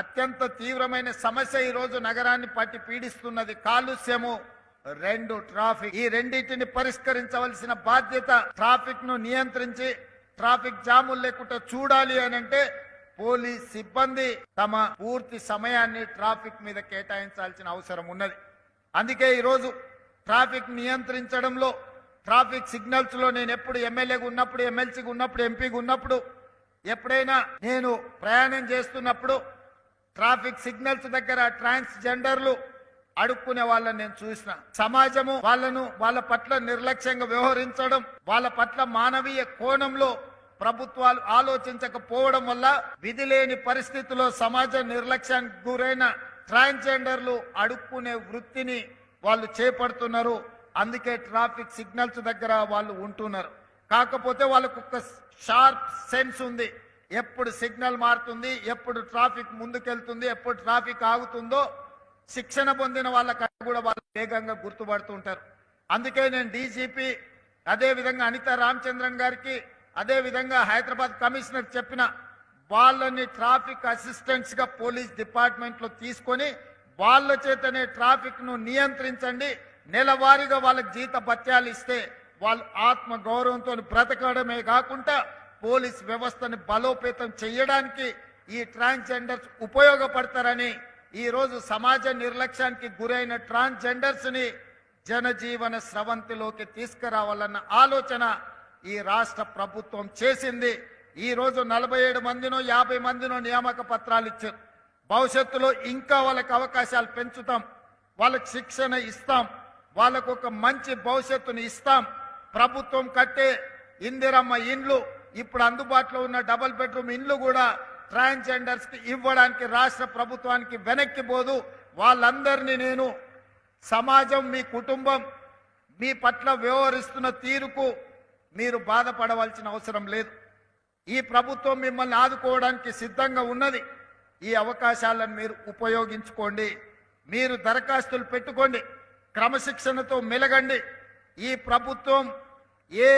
అత్యంత తీవ్రమైన సమస్య ఈ రోజు నగరాన్ని పట్టి పీడిస్తున్నది కాలుష్యము రెండు ట్రాఫిక్. ఈ రెండింటిని పరిష్కరించవలసిన బాధ్యత ట్రాఫిక్ను నియంత్రించి ట్రాఫిక్ జాములు లేకుండా చూడాలి అని అంటే పోలీస్ సిబ్బంది తమ పూర్తి సమయాన్ని ట్రాఫిక్ మీద కేటాయించాల్సిన అవసరం ఉన్నది. అందుకే ఈరోజు ట్రాఫిక్ నియంత్రించడంలో ట్రాఫిక్ సిగ్నల్స్లో నేను ఎప్పుడు ఎమ్మెల్యేగా ఉన్నప్పుడు ఎమ్మెల్సీగా ఉన్నప్పుడు ఎంపీగా ఉన్నప్పుడు ఎప్పుడైనా నేను ప్రయాణం చేస్తున్నప్పుడు ట్రాఫిక్ సిగ్నల్స్ దగ్గర ట్రాన్స్జెండర్లు అడుక్కునే వాళ్ళని నేను చూసిన. సమాజము వాళ్ళను వాళ్ళ పట్ల నిర్లక్ష్యంగా వ్యవహరించడం వాళ్ళ పట్ల మానవీయ కోణంలో ప్రభుత్వాలు ఆలోచించకపోవడం వల్ల విధి లేని పరిస్థితుల్లో సమాజ నిర్లక్ష్యానికి గురైన ట్రాన్స్జెండర్లు అడుక్కునే వృత్తిని వాళ్ళు చేపడుతున్నారు. అందుకే ట్రాఫిక్ సిగ్నల్స్ దగ్గర వాళ్ళు ఉంటున్నారు. కాకపోతే వాళ్ళకు ఒక షార్ప్ సెన్స్ ఉంది. ఎప్పుడు సిగ్నల్ మారుతుంది ఎప్పుడు ట్రాఫిక్ ముందుకెళ్తుంది ఎప్పుడు ట్రాఫిక్ ఆగుతుందో శిక్షణ పొందిన వాళ్ళ కూడా వాళ్ళు వేగంగా గుర్తుపడుతుంటారు. అందుకే నేను డీజీపీ అదే విధంగా అనిత రామచంద్రన్ గారికి అదే విధంగా హైదరాబాద్ కమిషనర్ చెప్పిన వాళ్ళని ట్రాఫిక్ అసిస్టెంట్స్గా పోలీస్ డిపార్ట్మెంట్లో తీసుకొని వాళ్ళ చేతనే ట్రాఫిక్ను నియంత్రించండి. నెలవారీగా వాళ్ళకి జీత భత్యాలు ఇస్తే వాళ్ళు ఆత్మ గౌరవంతో బ్రతకడమే కాకుండా పోలీస్ వ్యవస్థను బలోపేతం చేయడానికి ఈ ట్రాన్స్జెండర్స్ ఉపయోగపడతారని ఈరోజు సమాజ నిర్లక్ష్యానికి గురైన ట్రాన్స్జెండర్స్ని జనజీవన స్రవంతిలోకి తీసుకురావాలన్న ఆలోచన ఈ రాష్ట్ర ప్రభుత్వం చేసింది. ఈరోజు నలభై ఏడు మందినో యాభై మందినో నియామక పత్రాలు ఇచ్చారు. భవిష్యత్తులో ఇంకా వాళ్ళకి అవకాశాలు పెంచుతాం. వాళ్ళకి శిక్షణ ఇస్తాం. వాళ్ళకు ఒక మంచి భవిష్యత్తుని ఇస్తాం. ప్రభుత్వం కట్టే ఇందిరమ్మ ఇండ్లు ఇప్పుడు అందుబాటులో ఉన్న డబుల్ బెడ్రూమ్ ఇండ్లు కూడా ట్రాన్స్జెండర్స్కి ఇవ్వడానికి రాష్ట్ర ప్రభుత్వానికి వెనక్కి పోదు. వాళ్ళందరినీ నేను సమాజం మీ కుటుంబం మీ పట్ల వ్యవహరిస్తున్న తీరుకు మీరు బాధపడవలసిన అవసరం లేదు. ఈ ప్రభుత్వం మిమ్మల్ని ఆదుకోవడానికి సిద్ధంగా ఉన్నది. ఈ అవకాశాలను మీరు ఉపయోగించుకోండి. మీరు దరఖాస్తులు పెట్టుకోండి. క్రమశిక్షణతో మెలగండి. ఈ ప్రభుత్వం ఏ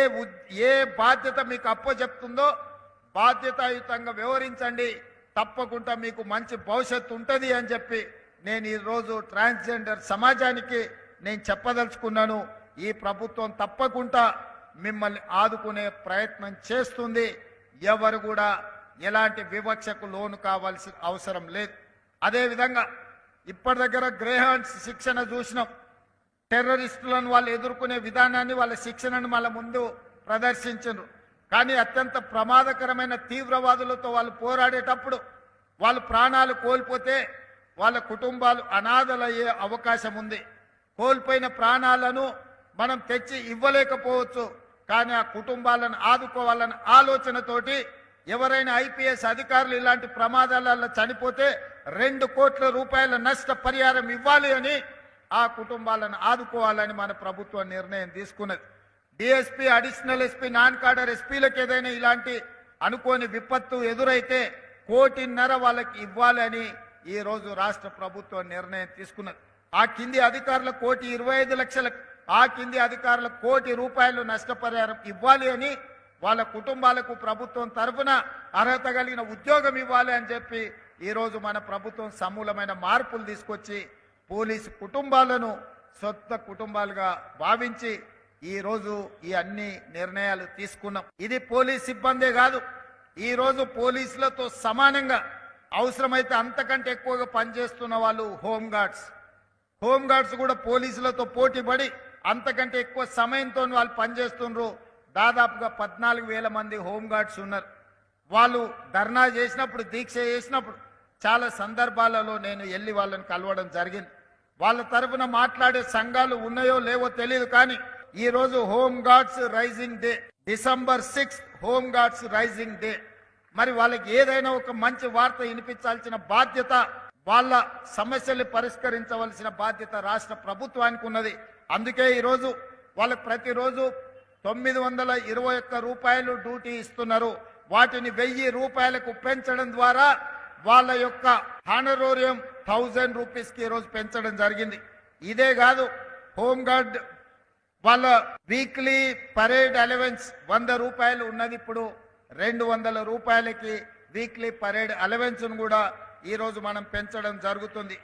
ఏ బాధ్యత మీకు అప్పచెప్తుందో బాధ్యతాయుతంగా వివరించండి. తప్పకుండా మీకు మంచి భవిష్యత్తు ఉంటుంది అని చెప్పి నేను ఈరోజు ట్రాన్స్జెండర్ సమాజానికి నేను చెప్పదలుచుకున్నాను. ఈ ప్రభుత్వం తప్పకుండా మిమ్మల్ని ఆదుకునే ప్రయత్నం చేస్తుంది. ఎవరు కూడా ఎలాంటి వివక్షకు లోను కావాల్సిన అవసరం లేదు. అదేవిధంగా ఇప్పటి దగ్గర గ్రేహాండ్స్ శిక్షణ చూసినాం. టెర్రరిస్టులను వాళ్ళు ఎదుర్కొనే విధానాన్ని వాళ్ళ శిక్షణను వాళ్ళ ముందు ప్రదర్శించరు కానీ అత్యంత ప్రమాదకరమైన తీవ్రవాదులతో వాళ్ళు పోరాడేటప్పుడు వాళ్ళు ప్రాణాలు కోల్పోతే వాళ్ళ కుటుంబాలు అనాథలయ్యే అవకాశం ఉంది. కోల్పోయిన ప్రాణాలను మనం తెచ్చి ఇవ్వలేకపోవచ్చు. కానీ ఆ కుటుంబాలను ఆదుకోవాలన్న ఆలోచనతోటి ఎవరైనా ఐపీఎస్ అధికారులు ఇలాంటి ప్రమాదాలలో చనిపోతే రెండు కోట్ల రూపాయల నష్ట పరిహారం ఇవ్వాలి అని ఆ కుటుంబాలను ఆదుకోవాలని మన ప్రభుత్వం నిర్ణయం తీసుకున్నది. DSP additional SP non cadre ఎస్పీలకు ఏదైనా ఇలాంటి అనుకోని విపత్తు ఎదురైతే కోటిన్నర వాళ్ళకి ఇవ్వాలని ఈరోజు ఈ రోజు రాష్ట్ర ప్రభుత్వం నిర్ణయం తీసుకున్నది. ఆ కింది అధికారుల కోటి ఇరవై ఐదు లక్షల ఆ కింది అధికారుల కోటి రూపాయలు నష్టపరిహారం ఇవ్వాలి అని వాళ్ళ కుటుంబాలకు ప్రభుత్వం తరఫున అర్హత కలిగిన ఉద్యోగం ఇవ్వాలి అని చెప్పి ఈరోజు మన ప్రభుత్వం సమూలమైన మార్పులు తీసుకొచ్చి పోలీసు కుటుంబాలను సొంత కుటుంబాలుగా భావించి ఈరోజు ఈ అన్ని నిర్ణయాలు తీసుకున్నాం. ఇది పోలీస్ సిబ్బందే కాదు. ఈరోజు పోలీసులతో సమానంగా అవసరమైతే అంతకంటే ఎక్కువగా పనిచేస్తున్న వాళ్ళు హోమ్ గార్డ్స్ హోమ్ గార్డ్స్ కూడా పోలీసులతో పోటీపడి అంతకంటే ఎక్కువ సమయంతో వాళ్ళు పనిచేస్తున్నారు దాదాపుగా పద్నాలుగు వేల మంది హోమ్ గార్డ్స్ ఉన్నారు. వాళ్ళు ధర్నా చేసినప్పుడు దీక్ష చేసినప్పుడు చాలా సందర్భాలలో నేను వెళ్ళి వాళ్ళని కలవడం జరిగింది. వాళ్ళ తరఫున మాట్లాడే సంఘాలు ఉన్నాయో లేవో తెలియదు కానీ ఈ రోజు home guards raising day December six home guards raising day. మరి వాళ్ళకి ఏదైనా ఒక మంచి వార్త వినిపించాల్సిన బాధ్యత వాళ్ళ సమస్యలు పరిష్కరించవలసిన బాధ్యత రాష్ట్ర ప్రభుత్వానికి ఉన్నది. అందుకే ఈరోజు వాళ్ళకి ప్రతిరోజు తొమ్మిది వందల ఇరవై ఒక్క రూపాయలు డ్యూటీ ఇస్తున్నారు. వాటిని వెయ్యి రూపాయలకు పెంచడం ద్వారా వాళ్ళ యొక్క హానరోరియం థౌజండ్ రూపీస్కి ఈరోజు పెంచడం జరిగింది. ఇదే కాదు హోంగార్డ్ వాళ్ళ వీక్లీ పరేడ్ అలవెన్స్ వంద రూపాయలు ఉన్నది ఇప్పుడు. రెండు వందల రూపాయలకి వీక్లీ పరేడ్ అలవెన్స్ను కూడా ఈరోజు మనం పెంచడం జరుగుతుంది.